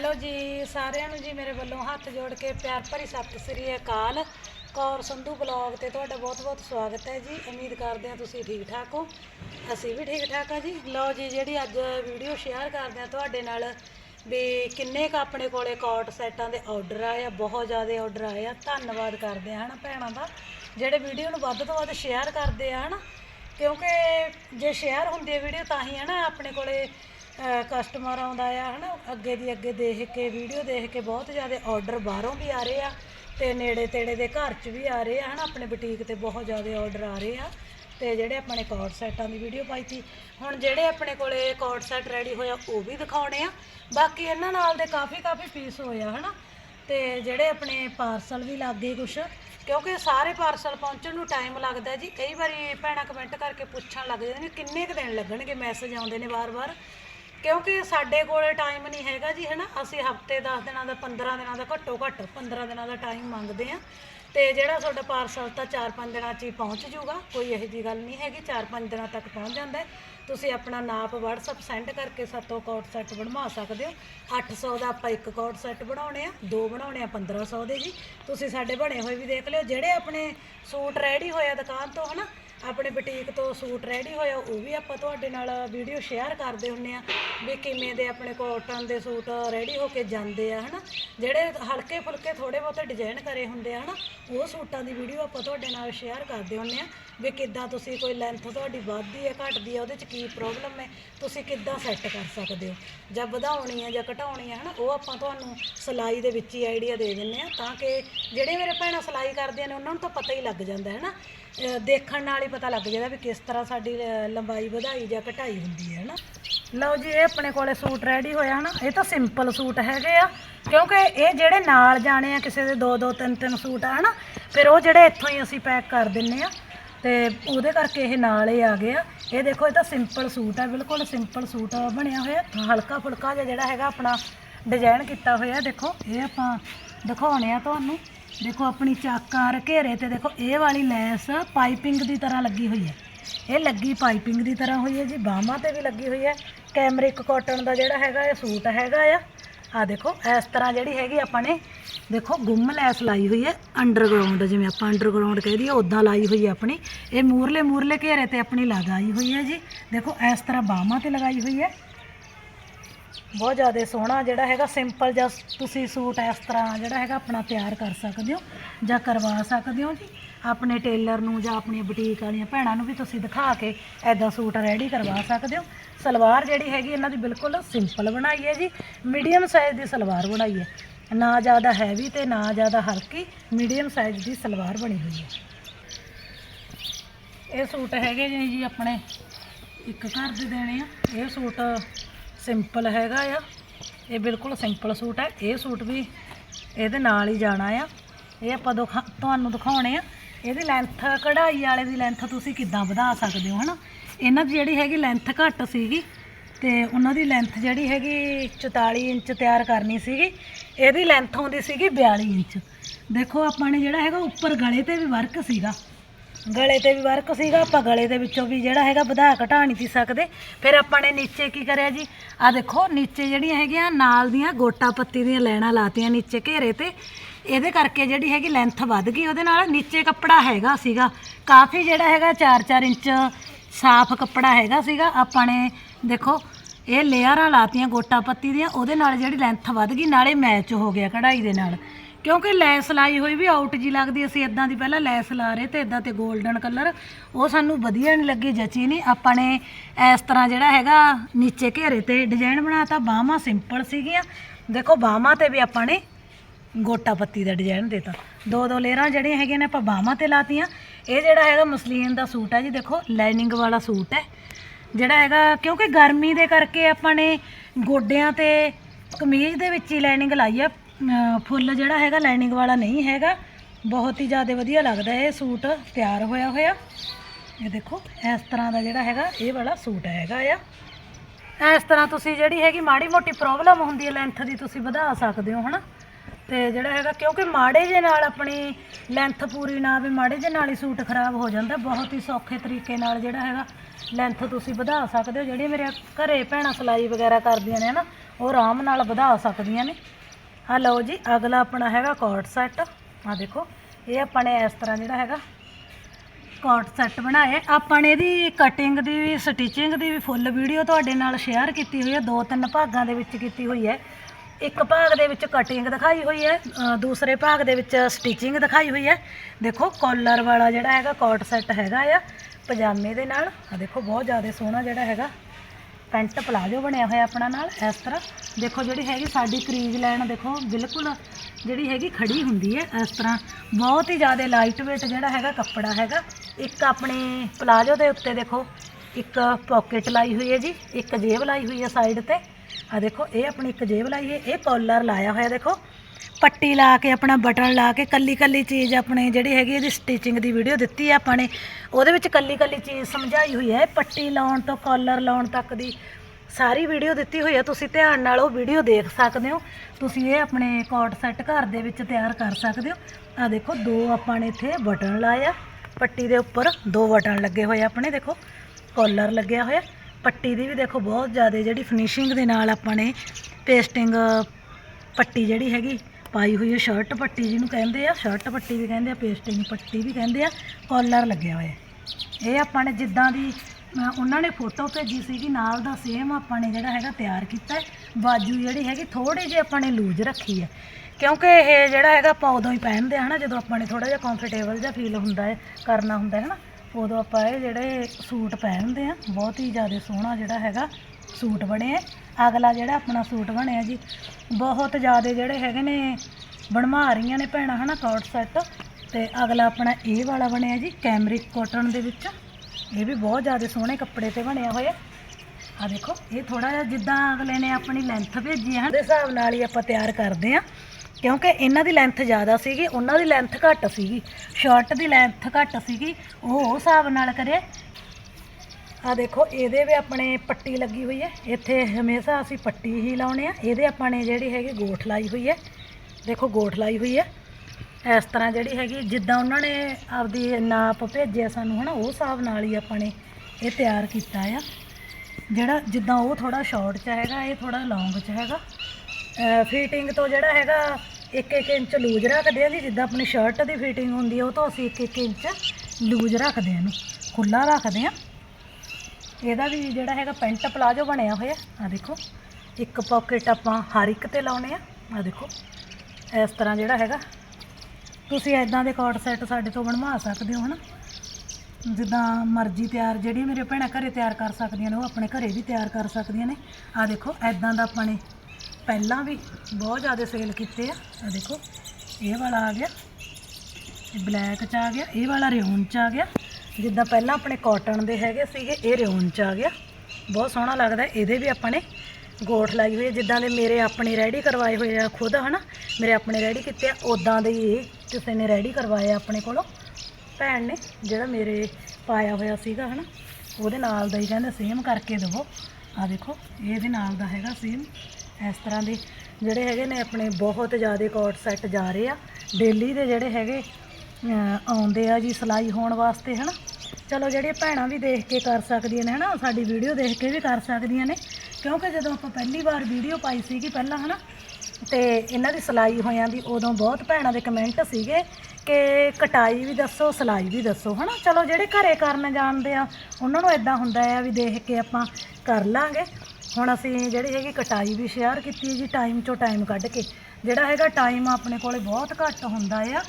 Hello ਜੀ, ਸਾਰਿਆਂ ਨੂੰ ਜੀ ਮੇਰੇ ਵੱਲੋਂ ਹੱਥ ਜੋੜ ਕੇ ਪਿਆਰ ਭਰੀ ਸਤਿ ਸ੍ਰੀ ਅਕਾਲ। ਕੌਰ ਸੰਧੂ ਬਲੌਗ ਤੇ ਤੁਹਾਡਾ ਬਹੁਤ-ਬਹੁਤ ਸਵਾਗਤ ਹੈ ਜੀ। ਉਮੀਦ ਕਰਦੇ ਹਾਂ ਤੁਸੀਂ ਠੀਕ ਠਾਕ ਹੋ। ਅਸੀਂ ਵੀ ਠੀਕ ਠਾਕ ਆ ਜੀ। ਲਓ ਜੀ, ਜਿਹੜੀ ਅੱਜ ਵੀਡੀਓ ਸ਼ੇਅਰ ਕਰਦੇ ਹਾਂ ਤੁਹਾਡੇ ਨਾਲ ਵੀ ਕਿੰਨੇ ਕ ਆਪਣੇ ਕੋਲੇ ਕੋਟ ਸੈਟਾਂ ਦੇ ਆਰਡਰ ਆਏ ਆ, ਬਹੁਤ ਜ਼ਿਆਦਾ ਆਰਡਰ ਆਏ ਆ। ਧੰਨਵਾਦ ਕਰਦੇ ਆ ਹਨਾ ਭੈਣਾਂ ਦਾ। ਜਿਹੜੇ ਵੀਡੀਓ ਨੂੰ ਵੱਧ ਤੋਂ ਵੱਧ ਸ਼ੇਅਰ ਕਰਦੇ ਆ ਹਨਾ। ਕਿਉਂਕਿ ਜੇ ਸ਼ੇਅਰ ਹੁੰਦੀ ਹੈ ਵੀਡੀਓ, ਤਾਂ ਹੀ ਹੈ ਨਾ ਆਪਣੇ ਕੋਲੇ ਕਸਟਮਰ ਆਉਂਦਾ ਆ, ਹਨਾ? ਅੱਗੇ ਦੀ ਅੱਗੇ ਦੇਖ ਕੇ ਵੀਡੀਓ ਦੇਖ ਕੇ ਬਹੁਤ ਜ਼ਿਆਦਾ ਆਰਡਰ ਬਾਹਰੋਂ ਵੀ ਆ ਰਹੇ ਆ ਤੇ ਨੇੜੇ ਤੇੜੇ ਦੇ ਘਰ 'ਚ ਵੀ ਆ ਰਹੇ ਆ, ਹਨਾ? ਆਪਣੇ ਬੁਟੀਕ ਤੇ ਬਹੁਤ ਜ਼ਿਆਦਾ ਆਰਡਰ ਆ ਰਹੇ ਆ ਤੇ ਜਿਹੜੇ ਆਪਣੇ ਕੋਟ ਸੈਟਾਂ ਦੀ ਵੀਡੀਓ ਪਾਈ ਸੀ। ਹੁਣ ਜਿਹੜੇ ਆਪਣੇ ਕੋਲੇ ਕੋਟ ਸੈਟ ਰੈਡੀ ਹੋਇਆ, ਉਹ ਵੀ ਦਿਖਾਉਣੇ ਆ। ਬਾਕੀ ਇਹਨਾਂ ਨਾਲ ਦੇ ਕਾਫੀ ਕਾਫੀ ਪੀਸ ਹੋਇਆ ਆ, ਹਨਾ? ਤੇ ਜਿਹੜੇ ਆਪਣੇ ਪਾਰਸਲ ਵੀ ਲੱਗ ਗਏ ਕੁਛ, ਕਿਉਂਕਿ ਸਾਰੇ ਪਾਰਸਲ ਪਹੁੰਚਣ ਨੂੰ ਟਾਈਮ ਲੱਗਦਾ ਜੀ। ਕਈ ਵਾਰੀ ਭੈਣਾਂ ਕਮੈਂਟ ਕਰਕੇ ਪੁੱਛਣ ਲੱਗ ਜਾਂਦੇ ਨੇ, ਕਿੰਨੇ ਕੁ ਦਿਨ ਲੱਗਣਗੇ? ਮੈਸੇਜ ਆਉਂਦੇ ਨੇ ਵਾਰ-ਵਾਰ। ਕਿਉਂਕਿ ਸਾਡੇ ਕੋਲੇ ਟਾਈਮ ਨਹੀਂ ਹੈਗਾ ਜੀ, ਹਨਾ? ਅਸੀਂ ਹਫ਼ਤੇ 10 ਦਿਨਾਂ ਦਾ 15 ਦਿਨਾਂ ਦਾ, ਘੱਟੋ ਘੱਟ 15 ਦਿਨਾਂ ਦਾ ਟਾਈਮ ਮੰਗਦੇ ਆ ਤੇ ਜਿਹੜਾ ਤੁਹਾਡਾ ਪਾਰਸਲ ਤਾਂ 4-5 ਦਿਨਾਂ 'ਚ ਹੀ ਪਹੁੰਚ ਜਾਊਗਾ, ਕੋਈ ਇਹੋ ਜੀ ਗੱਲ ਨਹੀਂ ਹੈਗੀ 4-5 ਦਿਨਾਂ ਤੱਕ ਪਹੁੰਚ ਜਾਂਦਾ ਹੈ। ਤੁਸੀਂ ਆਪਣਾ ਨਾਪ WhatsApp ਸੈਂਡ ਕਰਕੇ ਸਾਤੋਂ ਕੋਟ ਸੈੱਟ ਬਣਵਾ ਸਕਦੇ ਹੋ। 800 ਦਾ ਆਪਾਂ ਇੱਕ ਕੋਟ ਸੈੱਟ ਬਣਾਉਣੇ ਆ, ਦੋ ਬਣਾਉਣੇ ਆ 1500 ਦੇ ਜੀ ਤੁਸੀਂ ਸਾਡੇ ਬਣੇ ਹੋਏ ਵੀ ਦੇਖ ਲਿਓ, ਜਿਹੜੇ ਆਪਣੇ ਸੂਟ ਰੈਡੀ ਹੋਇਆ ਦੁਕਾਨ ਤੋਂ, ਹਨਾ? ਆਪਣੇ ਬੁਟੀਕ ਤੋਂ ਸੂਟ ਰੈਡੀ ਹੋਇਆ, ਉਹ ਵੀ ਆਪਾਂ ਤੁਹਾਡੇ ਨਾਲ ਵੀਡੀਓ ਸ਼ੇਅਰ ਕਰਦੇ ਹੁੰਨੇ ਆ ਵੀ ਕਿਵੇਂ ਦੇ ਆਪਣੇ ਕੋਟਨ ਦੇ ਸੂਟ ਰੈਡੀ ਹੋ ਕੇ ਜਾਂਦੇ ਆ, ਹਨਾ? ਜਿਹੜੇ ਹਲਕੇ ਫੁਲਕੇ ਥੋੜੇ ਬਹੁਤੇ ਡਿਜ਼ਾਈਨ ਕਰੇ ਹੁੰਦੇ ਆ, ਹਨਾ? ਉਹ ਸੂਟਾਂ ਦੀ ਵੀਡੀਓ ਆਪਾਂ ਤੁਹਾਡੇ ਨਾਲ ਸ਼ੇਅਰ ਕਰਦੇ ਹੁੰਨੇ ਆ ਵੀ ਕਿੱਦਾਂ ਤੁਸੀਂ ਕੋਈ ਲੈਂਥ ਤੁਹਾਡੀ ਵੱਧਦੀ ਹੈ, ਘਟਦੀ ਹੈ, ਉਹਦੇ 'ਚ ਕੀ ਪ੍ਰੋਬਲਮ ਹੈ, ਤੁਸੀਂ ਕਿੱਦਾਂ ਸੈੱਟ ਕਰ ਸਕਦੇ ਹੋ? ਜਾਂ ਵਧਾਉਣੀ ਹੈ ਜਾਂ ਘਟਾਉਣੀ ਹੈ, ਹਨਾ? ਉਹ ਆਪਾਂ ਤੁਹਾਨੂੰ ਸਿਲਾਈ ਦੇ ਵਿੱਚ ਹੀ ਆਈਡੀਆ ਦੇ ਦਿੰਨੇ ਆ ਤਾਂ ਕਿ ਜਿਹੜੇ ਮੇਰੇ ਭੈਣਾਂ ਸਿਲਾਈ ਕਰਦੀਆਂ ਨੇ, ਉਹਨਾਂ ਨੂੰ ਤਾਂ ਪਤਾ ਹੀ ਲੱਗ ਜਾਂਦਾ ਹੈ ਨਾ ਦੇਖਣ ਨਾਲ ਹੀ ਪਤਾ ਲੱਗ ਜਾਂਦਾ ਵੀ ਕਿਸ ਤਰ੍ਹਾਂ ਸਾਡੀ ਲੰਬਾਈ ਵਧਾਈ ਜਾਂ ਘਟਾਈ ਹੁੰਦੀ ਹੈ, ਹਨਾ? ਲਓ ਜੀ, ਇਹ ਆਪਣੇ ਕੋਲੇ ਸੂਟ ਰੈਡੀ ਹੋਇਆ, ਹਨਾ? ਇਹ ਤਾਂ ਸਿੰਪਲ ਸੂਟ ਹੈਗੇ ਆ, ਕਿਉਂਕਿ ਇਹ ਜਿਹੜੇ ਨਾਲ ਜਾਣੇ ਆ, ਕਿਸੇ ਦੇ ਦੋ ਦੋ, ਤਿੰਨ ਤਿੰਨ ਸੂਟ ਆ, ਹਨਾ? ਫਿਰ ਉਹ ਜਿਹੜੇ ਇੱਥੋਂ ਹੀ ਅਸੀਂ ਪੈਕ ਕਰ ਦਿੰਨੇ ਆ ਤੇ ਉਹਦੇ ਕਰਕੇ ਇਹ ਨਾਲ ਹੀ ਆ ਗਿਆ ਇਹ ਦੇਖੋ, ਇਹ ਤਾਂ ਸਿੰਪਲ ਸੂਟ ਆ, ਬਿਲਕੁਲ ਸਿੰਪਲ ਸੂਟ ਬਣਿਆ ਹੋਇਆ। ਹਲਕਾ ਫੁਲਕਾ ਜਿਹਾ ਜਿਹੜਾ ਹੈਗਾ ਆਪਣਾ ਡਿਜ਼ਾਈਨ ਕੀਤਾ ਹੋਇਆ, ਦੇਖੋ। ਇਹ ਆਪਾਂ ਦਿਖਾਉਣੇ ਆ ਤੁਹਾਨੂੰ। ਦੇਖੋ, ਆਪਣੀ ਚਾਕਾਰ ਘੇਰੇ ਤੇ ਦੇਖੋ, ਇਹ ਵਾਲੀ ਲੈਸ ਪਾਈਪਿੰਗ ਦੀ ਤਰ੍ਹਾਂ ਲੱਗੀ ਹੋਈ ਹੈ। ਇਹ ਲੱਗੀ ਪਾਈਪਿੰਗ ਦੀ ਤਰ੍ਹਾਂ ਹੋਈ ਹੈ ਜੀ, ਬਾਹਾਂ ਤੇ ਵੀ ਲੱਗੀ ਹੋਈ ਹੈ। ਕੈਮਰਿਕ ਕਾਟਨ ਦਾ ਜਿਹੜਾ ਹੈਗਾ, ਇਹ ਸੂਟ ਹੈਗਾ ਆ। ਆ ਦੇਖੋ, ਇਸ ਤਰ੍ਹਾਂ ਜਿਹੜੀ ਹੈਗੀ ਆਪਾਂ ਨੇ ਦੇਖੋ ਗੁੰਮ ਲੈਸ ਲਾਈ ਹੋਈ ਹੈ ਅੰਡਰਗਰਾਉਂਡ ਜਿਵੇਂ ਆਪਾਂ ਅੰਡਰਗਰਾਉਂਡ ਕਹਿ ਦਈਏ ਉਦਾਂ ਲਾਈ ਹੋਈ ਹੈ ਆਪਣੀ। ਇਹ ਮੂਰਲੇ ਮੂਰਲੇ ਘੇਰੇ ਤੇ ਆਪਣੀ ਲਗਾਈ ਹੋਈ ਹੈ ਜੀ। ਦੇਖੋ ਇਸ ਤਰ੍ਹਾਂ ਬਾਹਾਂ ਤੇ ਲਗਾਈ ਹੋਈ ਹੈ। ਬਹੁਤ ਜ਼ਿਆਦਾ ਸੋਹਣਾ ਜਿਹੜਾ ਹੈਗਾ ਸਿੰਪਲ ਜਿਹਾ ਤੁਸੀਂ ਸੂਟ ਇਸ ਤਰ੍ਹਾਂ ਜਿਹੜਾ ਹੈਗਾ ਆਪਣਾ ਤਿਆਰ ਕਰ ਸਕਦੇ ਹੋ ਜਾਂ ਕਰਵਾ ਸਕਦੇ ਹੋ ਜੀ। ਆਪਣੇ ਟੇਲਰ ਨੂੰ ਜਾਂ ਆਪਣੀ ਬੁਟੀਕ ਵਾਲੀਆਂ ਭੈਣਾਂ ਨੂੰ ਵੀ ਤੁਸੀਂ ਦਿਖਾ ਕੇ ਐਦਾਂ ਸੂਟ ਰੈਡੀ ਕਰਵਾ ਸਕਦੇ ਹੋ। ਸਲਵਾਰ ਜਿਹੜੀ ਹੈਗੀ, ਇਹਨਾਂ ਦੀ ਬਿਲਕੁਲ ਸਿੰਪਲ ਬਣਾਈ ਹੈ ਜੀ। ਮੀਡੀਅਮ ਸਾਈਜ਼ ਦੀ ਸਲਵਾਰ ਬਣਾਈ ਹੈ। ਨਾ ਜ਼ਿਆਦਾ ਹੈਵੀ ਤੇ ਨਾ ਜ਼ਿਆਦਾ ਹਲਕੀ ਮੀਡੀਅਮ ਸਾਈਜ਼ ਦੀ ਸਲਵਾਰ ਬਣੀ ਹੋਈ ਹੈ। ਇਹ ਸੂਟ ਹੈਗੇ ਜੀ ਜੀ ਆਪਣੇ ਇੱਕ ਘਰ ਦੇ ਦੇਣੇ ਆ। ਇਹ ਸੂਟ ਸਿੰਪਲ ਹੈਗਾ ਆ। ਇਹ ਬਿਲਕੁਲ ਸਿੰਪਲ ਸੂਟ ਹੈ। ਇਹ ਸੂਟ ਵੀ ਇਹਦੇ ਨਾਲ ਹੀ ਜਾਣਾ ਆ। ਇਹ ਆਪਾਂ ਦਿਖਾ ਤੁਹਾਨੂੰ ਦਿਖਾਉਣੇ ਆ। ਇਹਦੀ ਲੈਂਥ ਕਢਾਈ ਵਾਲੇ ਦੀ ਲੈਂਥ ਤੁਸੀਂ ਕਿੱਦਾਂ ਵਧਾ ਸਕਦੇ ਹੋ, ਹਨਾ? ਇਹਨਾਂ ਦੀ ਜਿਹੜੀ ਹੈਗੀ ਲੈਂਥ ਘੱਟ ਸੀਗੀ ਤੇ ਉਹਨਾਂ ਦੀ ਲੈਂਥ ਜਿਹੜੀ ਹੈਗੀ 44 ਇੰਚ ਤਿਆਰ ਕਰਨੀ ਸੀਗੀ। ਇਹਦੀ ਲੈਂਥ ਆਉਂਦੀ ਸੀਗੀ 42 ਇੰਚ। ਦੇਖੋ ਆਪਾਂ ਨੇ ਜਿਹੜਾ ਹੈਗਾ ਉੱਪਰ ਗਲੇ ਤੇ ਵੀ ਵਰਕ ਸੀਗਾ। ਗਲੇ ਤੇ ਵੀ ਵਰਕ ਸੀਗਾ, ਆਪਾਂ ਗਲੇ ਦੇ ਵਿੱਚੋਂ ਵੀ ਜਿਹੜਾ ਹੈਗਾ ਵਧਾ ਘਟਾ ਨਹੀਂ ਸੀ ਸਕਦੇ। ਫਿਰ ਆਪਾਂ ਨੇ ਨੀਚੇ ਕੀ ਕਰਿਆ ਜੀ? ਆ ਦੇਖੋ, ਨੀਚੇ ਜਿਹੜੀਆਂ ਹੈਗੀਆਂ, ਨਾਲ ਦੀਆਂ ਗੋਟਾ ਪੱਤੀ ਦੀਆਂ ਲੈਣਾ ਲਾਤੀਆਂ ਨੀਚੇ ਘੇਰੇ ਤੇ। ਇਹਦੇ ਕਰਕੇ ਜਿਹੜੀ ਹੈਗੀ ਲੈਂਥ ਵੱਧ ਗਈ, ਉਹਦੇ ਨਾਲ ਨੀਚੇ ਕੱਪੜਾ ਹੈਗਾ ਸੀਗਾ। ਕਾਫੀ ਜਿਹੜਾ ਹੈਗਾ 4-4 ਇੰਚ ਸਾਫ਼ ਕੱਪੜਾ ਹੈਗਾ ਸੀਗਾ। ਆਪਾਂ ਨੇ ਦੇਖੋ ਇਹ ਲੇਅਰਾਂ ਲਾਤੀਆਂ ਗੋਟਾ ਪੱਤੀ ਦੀਆਂ, ਉਹਦੇ ਨਾਲ ਜਿਹੜੀ ਲੈਂਥ ਵੱਧ ਗਈ, ਨਾਲੇ ਮੈਚ ਹੋ ਗਿਆ ਕਢਾਈ ਦੇ ਨਾਲ। ਕਿਉਂਕਿ ਲੈਸ ਲਾਈ ਹੋਈ ਵੀ ਆਊਟ ਜੀ ਲੱਗਦੀ, ਅਸੀਂ ਇਦਾਂ ਦੀ ਪਹਿਲਾਂ ਲੈਸ ਲਾ ਰਹੇ ਤੇ ਇਦਾਂ ਤੇ 골ਡਨ ਕਲਰ ਉਹ ਸਾਨੂੰ ਵਧੀਆ ਨਹੀਂ ਲੱਗੀ, ਜਚੀ ਨਹੀਂ ਆਪਾਂ ਨੇ ਇਸ ਤਰ੍ਹਾਂ ਜਿਹੜਾ ਹੈਗਾ, ਨੀਚੇ ਘੇਰੇ ਤੇ ਡਿਜ਼ਾਈਨ ਬਣਾਤਾ, ਬਾਹਾਂ ਸਿੰਪਲ ਸੀਗੀਆਂ। ਦੇਖੋ, ਬਾਹਾਂ ਤੇ ਵੀ ਆਪਾਂ ਨੇ ਗੋਟਾ ਪੱਤੀ ਦਾ ਡਿਜ਼ਾਈਨ ਦੇਤਾ। ਦੋ ਦੋ ਲੇਅਰਾਂ ਜਿਹੜੀਆਂ ਹੈਗੀਆਂ ਨੇ, ਆਪਾਂ ਬਾਹਾਂ ਤੇ ਲਾਤੀਆਂ। ਇਹ ਜਿਹੜਾ ਹੈਗਾ ਮਸਲੀਨ ਦਾ ਸੂਟ ਹੈ ਜੀ, ਦੇਖੋ ਲਾਈਨਿੰਗ ਵਾਲਾ ਸੂਟ ਹੈ। ਜਿਹੜਾ ਹੈਗਾ, ਕਿਉਂਕਿ ਗਰਮੀ ਦੇ ਕਰਕੇ ਆਪਾਂ ਨੇ ਗੋਡਿਆਂ ਤੇ ਕਮੀਜ਼ ਦੇ ਵਿੱਚ ਹੀ ਲਾਈਨਿੰਗ ਲਾਈ ਆ। ਅਮ ਫੁੱਲ ਜਿਹੜਾ ਹੈਗਾ ਲਾਈਨਿੰਗ ਵਾਲਾ ਨਹੀਂ ਹੈਗਾ। ਬਹੁਤ ਹੀ ਜ਼ਿਆਦਾ ਵਧੀਆ ਲੱਗਦਾ ਇਹ ਸੂਟ, ਤਿਆਰ ਹੋਇਆ ਹੋਇਆ। ਇਹ ਦੇਖੋ, ਇਸ ਤਰ੍ਹਾਂ ਦਾ ਜਿਹੜਾ ਹੈਗਾ, ਇਹ ਵਾਲਾ ਸੂਟ ਹੈਗਾ ਆ। ਇਸ ਤਰ੍ਹਾਂ ਤੁਸੀਂ ਜਿਹੜੀ ਹੈਗੀ, ਮਾੜੀ ਮੋਟੀ ਪ੍ਰੋਬਲਮ ਹੁੰਦੀ ਹੈ ਲੈਂਥ ਦੀ ਤੁਸੀਂ ਵਧਾ ਸਕਦੇ ਹੋ, ਹਨਾ? ਤੇ ਜਿਹੜਾ ਹੈਗਾ, ਕਿਉਂਕਿ ਮਾੜੇ ਜੇ ਨਾਲ ਆਪਣੀ ਲੈਂਥ ਪੂਰੀ ਨਾ ਵੀ ਮਾੜੇ ਜੇ ਨਾਲ ਹੀ ਸੂਟ ਖਰਾਬ ਹੋ ਜਾਂਦਾ। ਬਹੁਤ ਹੀ ਸੌਖੇ ਤਰੀਕੇ ਨਾਲ ਜਿਹੜਾ ਹੈਗਾ ਲੈਂਥ ਤੁਸੀਂ ਵਧਾ ਸਕਦੇ ਹੋ, ਜਿਹੜੀਆਂ ਮੇਰੇ ਘਰੇ ਭੈਣਾਂ ਸਿਲਾਈ ਵਗੈਰਾ ਕਰਦੀਆਂ ਨੇ ਨਾ ਉਹ ਆਰਾਮ ਨਾਲ ਵਧਾ ਸਕਦੀਆਂ ਨੇ। ਆ ਲਓ ਜੀ, ਅਗਲਾ ਆਪਣਾ ਹੈਗਾ ਕੋਟ ਸੈੱਟ ਆ ਦੇਖੋ, ਇਹ ਆਪਾਂ ਨੇ ਇਸ ਤਰ੍ਹਾਂ ਜਿਹੜਾ ਹੈਗਾ ਕੋਟ ਸੈੱਟ ਬਣਾਏ। ਆਪਾਂ ਨੇ ਇਹਦੀ ਕਟਿੰਗ ਦੀ ਵੀ ਸਟਿਚਿੰਗ ਦੀ ਵੀ ਫੁੱਲ ਵੀਡੀਓ ਤੁਹਾਡੇ ਨਾਲ ਸ਼ੇਅਰ ਕੀਤੀ ਹੋਈ ਹੈ। ਦੋ ਤਿੰਨ ਭਾਗਾਂ ਦੇ ਵਿੱਚ ਕੀਤੀ ਹੋਈ ਹੈ। ਇੱਕ ਭਾਗ ਦੇ ਵਿੱਚ ਕਟਿੰਗ ਦਿਖਾਈ ਹੋਈ ਹੈ ਦੂਸਰੇ ਭਾਗ ਦੇ ਵਿੱਚ ਸਟਿਚਿੰਗ ਦਿਖਾਈ ਹੋਈ ਹੈ। ਦੇਖੋ ਕਾਲਰ ਵਾਲਾ ਜਿਹੜਾ ਹੈਗਾ ਕੋਟ ਸੈੱਟ ਹੈਗਾ ਆ। ਪਜਾਮੇ ਦੇ ਨਾਲ। ਆ ਦੇਖੋ, ਬਹੁਤ ਜ਼ਿਆਦਾ ਸੋਹਣਾ ਜਿਹੜਾ ਹੈਗਾ। ਪੈਂਟ ਪਲਾਜੋ ਬਣਿਆ ਹੋਇਆ ਆਪਣਾ ਨਾਲ, ਇਸ ਤਰ੍ਹਾਂ। ਦੇਖੋ ਜਿਹੜੀ ਹੈਗੀ ਸਾਡੀ ਕਰੀਜ਼ ਲਾਈਨ, ਦੇਖੋ, ਬਿਲਕੁਲ ਜਿਹੜੀ ਹੈਗੀ ਖੜੀ ਹੁੰਦੀ ਹੈ, ਇਸ ਤਰ੍ਹਾਂ। ਬਹੁਤ ਹੀ ਜ਼ਿਆਦਾ ਲਾਈਟ weight ਜਿਹੜਾ ਹੈਗਾ ਕੱਪੜਾ ਹੈਗਾ। ਇੱਕ ਆਪਣੇ ਪਲਾਜੋ ਦੇ ਉੱਤੇ ਦੇਖੋ, ਇੱਕ ਪਾਕਟ ਲਾਈ ਹੋਈ ਹੈ ਜੀ, ਇੱਕ ਜੇਬ ਲਾਈ ਹੋਈ ਹੈ ਸਾਈਡ ਤੇ। ਆ ਦੇਖੋ, ਇਹ ਆਪਣੀ ਇੱਕ ਜੇਬ ਲਾਈ ਹੈ, ਇਹ ਕਾਲਰ ਲਾਇਆ ਹੋਇਆ ਦੇਖੋ। ਪੱਟੀ ਲਾ ਕੇ, ਆਪਣਾ ਬਟਨ ਲਾ ਕੇ ਕੱਲੀ ਕੱਲੀ ਚੀਜ਼ ਆਪਣੇ ਜਿਹੜੀ ਹੈਗੀ ਇਹਦੀ ਸਟਿਚਿੰਗ ਦੀ ਵੀਡੀਓ ਦਿੱਤੀ ਆ ਆਪਾਂ ਨੇ। ਉਹਦੇ ਵਿੱਚ ਕੱਲੀ ਕੱਲੀ ਚੀਜ਼ ਸਮਝਾਈ ਹੋਈ ਹੈ, ਪੱਟੀ ਲਾਉਣ ਤੋਂ ਕਾਲਰ ਲਾਉਣ ਤੱਕ ਦੀ ਸਾਰੀ ਵੀਡੀਓ ਦਿੱਤੀ ਹੋਈ ਹੈ। ਤੁਸੀਂ ਧਿਆਨ ਨਾਲ ਉਹ ਵੀਡੀਓ ਦੇਖ ਸਕਦੇ ਹੋ। ਤੁਸੀਂ ਇਹ ਆਪਣੇ ਕੋਟ ਸੈੱਟ ਘਰ ਦੇ ਵਿੱਚ ਤਿਆਰ ਕਰ ਸਕਦੇ ਹੋ। ਆ ਦੇਖੋ, ਦੋ ਆਪਾਂ ਨੇ ਇੱਥੇ ਬਟਨ ਲਾਏ ਆ ਪੱਟੀ ਦੇ ਉੱਪਰ ਦੋ ਬਟਨ ਲੱਗੇ ਹੋਏ ਆਪਣੇ, ਦੇਖੋ। ਕਾਲਰ ਲੱਗਿਆ ਹੋਇਆ। ਪੱਟੀ ਦੀ ਵੀ ਦੇਖੋ ਬਹੁਤ ਜ਼ਿਆਦਾ, ਜਿਹੜੀ ਫਿਨਿਸ਼ਿੰਗ ਦੇ ਨਾਲ ਆਪਾਂ ਨੇ ਪੇਸਟਿੰਗ ਪੱਟੀ ਜਿਹੜੀ ਹੈਗੀ, ਪਾਈ ਹੋਈ ਹੈ ਸ਼ਰਟ ਪੱਟੀ ਜਿਹਨੂੰ ਕਹਿੰਦੇ ਆ ਸ਼ਰਟ ਪੱਟੀ ਵੀ ਕਹਿੰਦੇ ਆ ਪੇਸਟਿੰਗ ਪੱਟੀ ਵੀ ਕਹਿੰਦੇ ਆ ਕਾਲਰ ਲੱਗਿਆ ਹੋਇਆ। ਇਹ ਆਪਾਂ ਨੇ ਜਿੱਦਾਂ ਦੀ ਉਹਨਾਂ ਨੇ ਫੋਟੋ ਭੇਜੀ ਸੀਗੀ, ਨਾਲ ਦਾ ਸੇਮ ਆਪਾਂ ਨੇ ਜਿਹੜਾ ਹੈਗਾ ਤਿਆਰ ਕੀਤਾ ਬਾਜੂ ਜਿਹੜੀ ਹੈਗੀ ਥੋੜੀ ਜਿਹੀ ਆਪਾਂ ਨੇ ਲੂਜ਼ ਰੱਖੀ ਹੈ। ਕਿਉਂਕਿ ਇਹ ਜਿਹੜਾ ਹੈਗਾ ਆਪਾਂ ਉਦੋਂ ਹੀ ਪਹਿਨਦੇ ਆ, ਹਨਾ, ਜਦੋਂ ਆਪਾਂ ਨੇ ਥੋੜਾ ਜਿਹਾ ਕੰਫਰਟੇਬਲ ਜਿਹਾ ਫੀਲ ਹੁੰਦਾ ਹੈ, ਕਰਨਾ ਹੁੰਦਾ ਹੈ, ਹਨਾ। ਉਦੋਂ ਆਪਾਂ ਇਹ ਜਿਹੜੇ ਸੂਟ ਪਹਿਨਦੇ ਆ, ਬਹੁਤ ਹੀ ਜ਼ਿਆਦਾ ਸੋਹਣਾ ਜਿਹੜਾ ਹੈਗਾ ਸੂਟ ਬਣਿਆ ਅਗਲਾ ਜਿਹੜਾ ਆਪਣਾ ਸੂਟ ਬਣਿਆ ਜੀ, ਬਹੁਤ ਜ਼ਿਆਦਾ ਜਿਹੜੇ ਹੈਗੇ ਨੇ, ਬਣਵਾ ਰਹੀਆਂ ਨੇ ਭੈਣਾਂ, ਹਨਾ ਕੋਟ ਸੈੱਟ ਤੇ ਅਗਲਾ ਆਪਣਾ ਇਹ ਵਾਲਾ ਬਣਿਆ ਜੀ ਕੈਮਰਿਕ ਕਾਟਨ ਦੇ ਵਿੱਚ। ਇਹ ਵੀ ਬਹੁਤ ਜ਼ਿਆਦਾ ਸੋਹਣੇ ਕੱਪੜੇ ਤੇ ਬਣਿਆ ਹੋਇਆ। ਆ ਦੇਖੋ, ਇਹ ਥੋੜਾ ਜਿਹਾ ਜਿੱਦਾਂ ਅਗਲੇ ਨੇ ਆਪਣੀ ਲੈਂਥ ਭੇਜੀ ਹੈ ਉਹਦੇ ਹਿਸਾਬ ਨਾਲ ਹੀ ਆਪਾਂ ਤਿਆਰ ਕਰਦੇ ਆ। ਕਿਉਂਕਿ ਇਹਨਾਂ ਦੀ ਲੈਂਥ ਜ਼ਿਆਦਾ ਸੀਗੀ, ਉਹਨਾਂ ਦੀ ਲੈਂਥ ਘੱਟ ਸੀਗੀ। ਸ਼ਰਟ ਦੀ ਲੈਂਥ ਘੱਟ ਸੀਗੀ। ਉਹ ਉਹ ਹਿਸਾਬ ਨਾਲ ਕਰੇ। ਆ ਦੇਖੋ, ਇਹਦੇ ਵੀ ਆਪਣੇ ਪੱਟੀ ਲੱਗੀ ਹੋਈ ਹੈ। ਇੱਥੇ ਹਮੇਸ਼ਾ ਅਸੀਂ ਪੱਟੀ ਹੀ ਲਾਉਣੇ ਆ। ਇਹਦੇ ਆਪਾਂ ਨੇ ਜਿਹੜੀ ਹੈਗੀ ਗੋਠ ਲਾਈ ਹੋਈ ਹੈ। ਦੇਖੋ, ਗੋਠ ਲਾਈ ਹੋਈ ਹੈ। ਇਸ ਤਰ੍ਹਾਂ ਜਿਹੜੀ ਹੈਗੀ, ਜਿੱਦਾਂ ਉਹਨਾਂ ਨੇ ਆਪਦੀ ਨਾਪ ਭੇਜਿਆ ਸਾਨੂੰ, ਹਨਾ, ਉਹ ਹਿਸਾਬ ਨਾਲ ਹੀ ਆਪਾਂ ਨੇ ਇਹ ਤਿਆਰ ਕੀਤਾ ਆ। ਜਿਹੜਾ, ਜਿੱਦਾਂ ਉਹ ਥੋੜਾ ਸ਼ਾਰਟ ਚ ਹੈਗਾ, ਇਹ ਥੋੜਾ ਲੌਂਗ ਚ ਹੈਗਾ। ਫਿਟਿੰਗ ਤੋਂ ਜਿਹੜਾ ਹੈਗਾ 1-1 ਇੰਚ ਲੂਜ਼ ਰੱਖਦੇ ਆ ਜੀ, ਜਿੱਦਾਂ ਆਪਣੀ ਸ਼ਰਟ ਦੀ ਫਿਟਿੰਗ ਹੁੰਦੀ ਹੈ ਉਹ ਤੋਂ ਅਸੀਂ 1-1 ਇੰਚ ਲੂਜ਼ ਰੱਖਦੇ ਆ ਇਹਨੂੰ ਖੁੱਲਾ ਰੱਖਦੇ ਆ। ਇਹਦਾ ਵੀ ਜਿਹੜਾ ਹੈਗਾ ਪੈਂਟ ਪਲਾਜੋ ਬਣਿਆ ਹੋਇਆ ਆ ਦੇਖੋ, ਇੱਕ ਪਾਕਟ ਆਪਾਂ ਹਰ ਇੱਕ ਤੇ ਲਾਉਣੇ ਆ ਆ ਦੇਖੋ, ਇਸ ਤਰ੍ਹਾਂ ਜਿਹੜਾ ਹੈਗਾ। ਤੁਸੀਂ ਐਦਾਂ ਦੇ ਕੋਟ ਸੈੱਟ ਸਾਡੇ ਤੋਂ ਬਣਵਾ ਸਕਦੇ ਹੋ, ਹਨਾ? ਜਿੱਦਾਂ ਮਰਜ਼ੀ ਤਿਆਰ ਜਿਹੜੀ ਮੇਰੇ ਭੈਣਾਂ ਘਰੇ ਤਿਆਰ ਕਰ ਸਕਦੀਆਂ ਨੇ, ਉਹ ਆਪਣੇ ਘਰੇ ਵੀ ਤਿਆਰ ਕਰ ਸਕਦੀਆਂ ਨੇ। ਆ ਦੇਖੋ ਐਦਾਂ ਦਾ ਆਪਾਂ ਨੇ ਪਹਿਲਾਂ ਵੀ ਬਹੁਤ ਜ਼ਿਆਦਾ ਸੇਲ ਕੀਤੇ ਆ। ਆ ਦੇਖੋ, ਇਹ ਵਾਲਾ ਆ ਗਿਆ, ਇਹ ਬਲੈਕ ਚ ਆ ਗਿਆ, ਇਹ ਵਾਲਾ ਰਿਓਨ ਚ ਆ ਗਿਆ। ਜਿੱਦਾਂ ਪਹਿਲਾਂ ਆਪਣੇ ਕਾਟਨ ਦੇ ਹੈਗੇ ਸੀਗੇ, ਇਹ ਰਿਓਨ ਚ ਆ ਗਿਆ। ਬਹੁਤ ਸੋਹਣਾ ਲੱਗਦਾ, ਇਹਦੇ ਵੀ ਆਪਾਂ ਨੇ ਗੋਠ ਲਾਈ ਹੋਈ ਹੈ ਜਿੱਦਾਂ ਦੇ ਮੇਰੇ ਆਪਣੇ ਰੈਡੀ ਕਰਵਾਏ ਹੋਏ ਆ ਖੁਦ, ਹਨਾ? ਮੇਰੇ ਆਪਣੇ ਰੈਡੀ ਕੀਤੇ ਆ ਉਦਾਂ ਦੇ ਹੀ ਇਹ ਕਿਸੇ ਨੇ ਰੈਡੀ ਕਰਵਾਏ ਆ ਆਪਣੇ ਕੋਲੋਂ। ਭੈਣ ਨੇ ਜਿਹੜਾ ਮੇਰੇ ਪਾਇਆ ਹੋਇਆ ਸੀਗਾ, ਹਨਾ? ਉਹਦੇ ਨਾਲ ਦਾ ਹੀ ਕਹਿੰਦੇ ਸੇਮ ਕਰਕੇ ਦੇਵੋ। ਆ ਦੇਖੋ ਇਹਦੇ ਨਾਲ ਦਾ ਹੈਗਾ ਸੇਮ ਇਸ ਤਰ੍ਹਾਂ ਦੇ ਜਿਹੜੇ ਹੈਗੇ ਨੇ ਆਪਣੇ ਬਹੁਤ ਜ਼ਿਆਦਾ ਕੋਟ ਸੈੱਟ ਜਾ ਰਹੇ ਆ। ਡੇਲੀ ਦੇ ਜਿਹੜੇ ਹੈਗੇ ਆਉਂਦੇ ਆ ਜੀ ਸਿਲਾਈ ਹੋਣ ਵਾਸਤੇ, ਹਨਾ? ਚਲੋ ਜਿਹੜੀਆਂ ਭੈਣਾਂ ਵੀ ਦੇਖ ਕੇ ਕਰ ਸਕਦੀਆਂ ਨੇ, ਹਨਾ? ਸਾਡੀ ਵੀਡੀਓ ਦੇਖ ਕੇ ਵੀ ਕਰ ਸਕਦੀਆਂ ਨੇ। ਕਿਉਂਕਿ ਜਦੋਂ ਆਪਾਂ ਪਹਿਲੀ ਵਾਰ ਵੀਡੀਓ ਪਾਈ ਸੀਗੀ ਪਹਿਲਾਂ, ਹਨਾ? ਤੇ ਇਹਨਾਂ ਦੀ ਸਿਲਾਈ ਹੋਇਆਂ ਦੀ ਉਦੋਂ ਬਹੁਤ ਭੈਣਾਂ ਦੇ ਕਮੈਂਟ ਸੀਗੇ ਕਿ ਕਟਾਈ ਵੀ ਦੱਸੋ, ਸਿਲਾਈ ਵੀ ਦੱਸੋ, ਹਨਾ? ਚਲੋ ਜਿਹੜੇ ਘਰੇ ਕਰਨ ਜਾਣਦੇ ਆ, ਉਹਨਾਂ ਨੂੰ ਇਦਾਂ ਹੁੰਦਾ ਆ ਵੀ ਦੇਖ ਕੇ ਆਪਾਂ ਕਰ ਲਾਂਗੇ। ਹੁਣ ਅਸੀਂ ਜਿਹੜੀ ਹੈਗੀ ਕਟਾਈ ਵੀ ਸ਼ੇਅਰ ਕੀਤੀ ਜੀ ਟਾਈਮ ਚੋਂ ਟਾਈਮ ਕੱਢ ਕੇ। ਜਿਹੜਾ ਹੈਗਾ ਟਾਈਮ ਆਪਣੇ ਕੋਲੇ ਬਹੁਤ ਘੱਟ ਹੁੰਦਾ ਆ,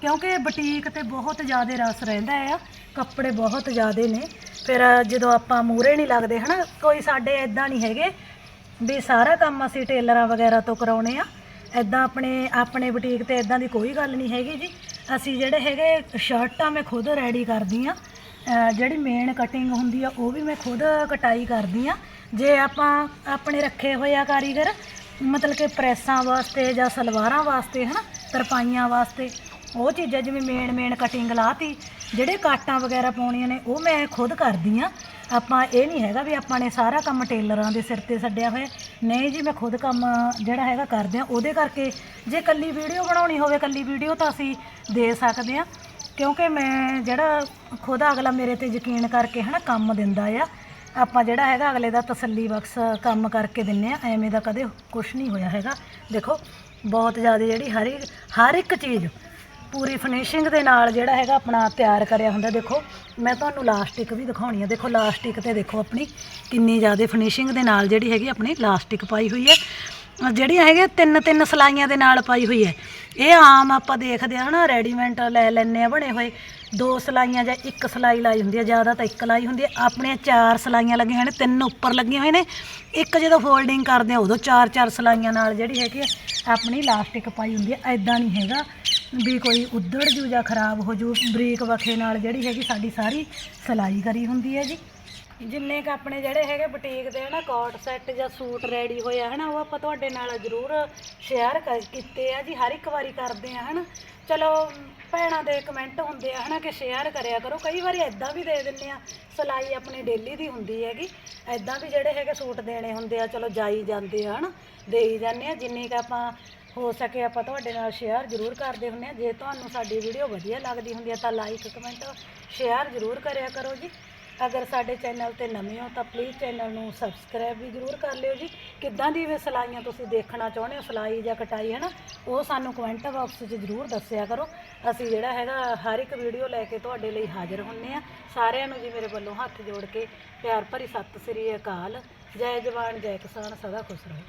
ਕਿਉਂਕਿ ਬੁਟੀਕ ਤੇ ਬਹੁਤ ਜ਼ਿਆਦਾ ਰਸ ਰਹਿੰਦਾ ਆ, ਕੱਪੜੇ ਬਹੁਤ ਜ਼ਿਆਦਾ ਨੇ। ਫਿਰ ਜਦੋਂ ਆਪਾਂ ਮੂਰੇ ਨਹੀਂ ਲੱਗਦੇ ਹਨਾ, ਕੋਈ ਸਾਡੇ ਇਦਾਂ ਨਹੀਂ ਹੈਗੇ ਵੀ ਸਾਰਾ ਕੰਮ ਅਸੀਂ ਟੇਲਰਾਂ ਵਗੈਰਾ ਤੋਂ ਕਰਾਉਣੇ ਆ। ਇਦਾਂ ਆਪਣੇ ਆਪਣੇ ਬੁਟੀਕ ਤੇ ਇਦਾਂ ਦੀ ਕੋਈ ਗੱਲ ਨਹੀਂ ਹੈਗੀ ਜੀ। ਅਸੀਂ ਜਿਹੜੇ ਹੈਗੇ ਸ਼ਰਟਾਂ ਮੈਂ ਖੁਦ ਰੈਡੀ ਕਰਦੀ ਆ। ਜਿਹੜੀ ਮੇਨ ਕਟਿੰਗ ਹੁੰਦੀ ਆ, ਉਹ ਵੀ ਮੈਂ ਖੁਦ ਕਟਾਈ ਕਰਦੀ ਆ। ਜੇ ਆਪਾਂ ਆਪਣੇ ਰੱਖੇ ਹੋਏ ਆ ਕਾਰੀਗਰ, ਮਤਲਬ ਕਿ ਪ੍ਰੈਸਾਂ ਵਾਸਤੇ ਜਾਂ ਸਲਵਾਰਾਂ ਵਾਸਤੇ, ਹਨਾ, ਤਰਪਾਈਆਂ ਵਾਸਤੇ, ਉਹ ਚੀਜ਼ਾਂ ਜਿਵੇਂ ਮੇਨ ਮੇਨ ਕਟਿੰਗ ਲਾਤੀ, ਜਿਹੜੇ ਕਾਟਾਂ ਵਗੈਰਾ ਪਾਉਣੀਆਂ ਨੇ, ਉਹ ਮੈਂ ਖੁਦ ਕਰਦੀ ਆ। ਆਪਾਂ ਇਹ ਨਹੀਂ ਹੈਗਾ ਵੀ ਆਪਾਂ ਨੇ ਸਾਰਾ ਕੰਮ ਟੇਲਰਾਂ ਦੇ ਸਿਰ ਤੇ ਛੱਡਿਆ ਹੋਇਆ। ਨਹੀਂ ਜੀ, ਮੈਂ ਖੁਦ ਕੰਮ ਜਿਹੜਾ ਹੈਗਾ ਕਰਦੇ ਆ। ਉਹਦੇ ਕਰਕੇ ਜੇ ਕੱਲੀ ਵੀਡੀਓ ਬਣਾਉਣੀ ਹੋਵੇ ਕੱਲੀ ਵੀਡੀਓ ਤਾਂ ਅਸੀਂ ਦੇ ਸਕਦੇ ਆ। ਕਿਉਂਕਿ ਮੈਂ ਜਿਹੜਾ ਖੁਦ ਅਗਲਾ ਮੇਰੇ ਤੇ ਯਕੀਨ ਕਰਕੇ, ਹਨਾ, ਕੰਮ ਦਿੰਦਾ ਆ ਆਪਾਂ ਜਿਹੜਾ ਹੈਗਾ ਅਗਲੇ ਦਾ ਤਸੱਲੀ ਬਖਸ਼ ਕੰਮ ਕਰਕੇ ਦਿੰਨੇ ਆ, ਐਵੇਂ ਦਾ ਕਦੇ ਕੁਝ ਨਹੀਂ ਹੋਇਆ ਹੈਗਾ। ਦੇਖੋ, ਬਹੁਤ ਜ਼ਿਆਦਾ ਜਿਹੜੀ ਹਰ ਇੱਕ ਹਰ ਇੱਕ ਚੀਜ਼ ਪੂਰੀ ਫਿਨਿਸ਼ਿੰਗ ਦੇ ਨਾਲ ਜਿਹੜਾ ਹੈਗਾ ਆਪਣਾ ਤਿਆਰ ਕਰਿਆ ਹੁੰਦਾ। ਦੇਖੋ, ਮੈਂ ਤੁਹਾਨੂੰ ਲਾਸਟਿਕ ਵੀ ਦਿਖਾਉਣੀ ਆ। ਦੇਖੋ ਲਾਸਟਿਕ ਤੇ ਦੇਖੋ ਆਪਣੀ ਕਿੰਨੀ ਜ਼ਿਆਦਾ ਫਿਨਿਸ਼ਿੰਗ ਦੇ ਨਾਲ ਜਿਹੜੀ ਹੈਗੀ ਆਪਣੀ ਲਾਸਟਿਕ ਪਾਈ ਹੋਈ ਹੈ ਜਿਹੜੀਆਂ ਹੈਗੀਆਂ ਤਿੰਨ ਤਿੰਨ ਸਲਾਈਆਂ ਦੇ ਨਾਲ ਪਾਈ ਹੋਈ ਹੈ ਇਹ ਆਮ ਆਪਾਂ ਦੇਖਦੇ ਆ ਨਾ ਰੈਡੀਮੈਂਟ ਲੈ ਲੈਣੇ ਆ, ਬਣੇ ਹੋਏ। ਦੋ ਸਲਾਈਆਂ ਜਾਂ ਇੱਕ ਸਲਾਈ ਲਾਈ ਹੁੰਦੀ ਹੈ, ਜ਼ਿਆਦਾ ਤਾਂ ਇੱਕ ਲਾਈ ਹੁੰਦੀ ਹੈ। ਆਪਣੀਆਂ ਚਾਰ ਸਲਾਈਆਂ ਲੱਗੀਆਂ ਹੋਈਆਂ ਨੇ, ਤਿੰਨ ਉੱਪਰ ਲੱਗੀਆਂ ਹੋਏ ਨੇ। ਇੱਕ ਜਦੋਂ ਫੋਲਡਿੰਗ ਕਰਦੇ ਆ, ਉਦੋਂ ਚਾਰ ਚਾਰ ਸਲਾਈਆਂ ਨਾਲ ਜਿਹੜੀ ਹੈਗੀ ਆ, ਆਪਣੀ ਲਾਸਟਿਕ ਪਾਈ ਹੁੰਦੀ ਹੈ। ਐਦਾਂ ਨਹੀਂ ਹੈਗਾ ਵੀ ਕੋਈ ਉਧੜ ਜੂ ਜਾਂ ਖਰਾਬ ਹੋ ਜੂ। ਬਰੀਕ ਵਖੇ ਨਾਲ ਜਿਹੜੀ ਹੈਗੀ ਸਾਡੀ ਸਾਰੀ ਸਲਾਈ ਕਰੀ ਹੁੰਦੀ ਹੈ ਜੀ। ਜਿੰਨੇ ਕ ਆਪਣੇ ਜਿਹੜੇ ਹੈਗੇ ਬੁਟੀਕ ਦੇ ਹਨਾ ਕੋਟ ਸੈੱਟ ਜਾਂ ਸੂਟ ਰੈਡੀ ਹੋਏ ਹੋਇਆ ਹਨਾ, ਉਹ ਆਪਾਂ ਤੁਹਾਡੇ ਨਾਲ ਜ਼ਰੂਰ ਸ਼ੇਅਰ ਕੀਤੇ ਆ ਜੀ, ਹਰ ਇੱਕ ਵਾਰੀ ਕਰਦੇ ਆ, ਹਨਾ। ਚਲੋ, ਭੈਣਾਂ ਦੇ ਕਮੈਂਟ ਹੁੰਦੇ ਆ, ਹਨਾ, ਕਿ ਸ਼ੇਅਰ ਕਰਿਆ ਕਰੋ। ਕਈ ਵਾਰੀ ਐਦਾਂ ਵੀ ਦੇ ਦਿੰਨੇ ਆ, ਸਲਾਈ ਆਪਣੀ ਡੇਲੀ ਦੀ ਹੁੰਦੀ ਹੈਗੀ। ਐਦਾਂ ਵੀ ਜਿਹੜੇ ਹੈਗੇ ਸੂਟ ਦੇਣੇ ਹੁੰਦੇ ਆ, ਚਲੋ ਜਾਈ ਜਾਂਦੇ ਆ, ਹਨਾ। ਦੇਈ ਜਾਂਦੇ ਆ, ਜਿੰਨੀ ਕ ਆਪਾਂ ਹੋ ਸਕੇ ਆਪਾਂ ਤੁਹਾਡੇ ਨਾਲ ਸ਼ੇਅਰ ਜ਼ਰੂਰ ਕਰਦੇ ਹੁੰਦੇ ਆ। ਜੇ ਤੁਹਾਨੂੰ ਸਾਡੀ ਵੀਡੀਓ ਵਧੀਆ ਲੱਗਦੀ ਹੁੰਦੀ ਹੈ ਤਾਂ ਲਾਈਕ ਕਮੈਂਟ ਸ਼ੇਅਰ ਜ਼ਰੂਰ ਕਰਿਆ ਕਰੋ ਜੀ। ਅਗਰ ਸਾਡੇ ਚੈਨਲ ਤੇ ਨਵੇਂ ਹੋ ਤਾਂ ਪਲੀਜ਼ ਚੈਨਲ ਨੂੰ ਸਬਸਕ੍ਰਾਈਬ ਵੀ ਜ਼ਰੂਰ ਕਰ ਲਿਓ ਜੀ। ਕਿੱਦਾਂ ਦੀ ਵੀ ਸਲਾਈਆਂ ਤੁਸੀਂ ਦੇਖਣਾ ਚਾਹੁੰਦੇ ਹੋ, ਸਲਾਈ ਜਾਂ ਕਟਾਈ ਹੈ ਨਾ ਉਹ ਸਾਨੂੰ ਕਮੈਂਟ ਬਾਕਸ 'ਚ ਜ਼ਰੂਰ ਦੱਸਿਆ ਕਰੋ। ਅਸੀਂ ਜਿਹੜਾ ਹੈਗਾ, ਹਰ ਇੱਕ ਵੀਡੀਓ ਲੈ ਕੇ ਤੁਹਾਡੇ ਲਈ ਹਾਜ਼ਰ ਹੁੰਨੇ ਆ। ਸਾਰਿਆਂ ਨੂੰ ਜੀ ਮੇਰੇ ਵੱਲੋਂ ਹੱਥ ਜੋੜ ਕੇ ਪਿਆਰ ਭਰੀ ਸਤਿ ਸ੍ਰੀ ਅਕਾਲ। ਜੈ ਜਵਾਨ, ਜੈ ਕਿਸਾਨ, ਸਦਾ ਖੁਸ਼ ਰਹੋ।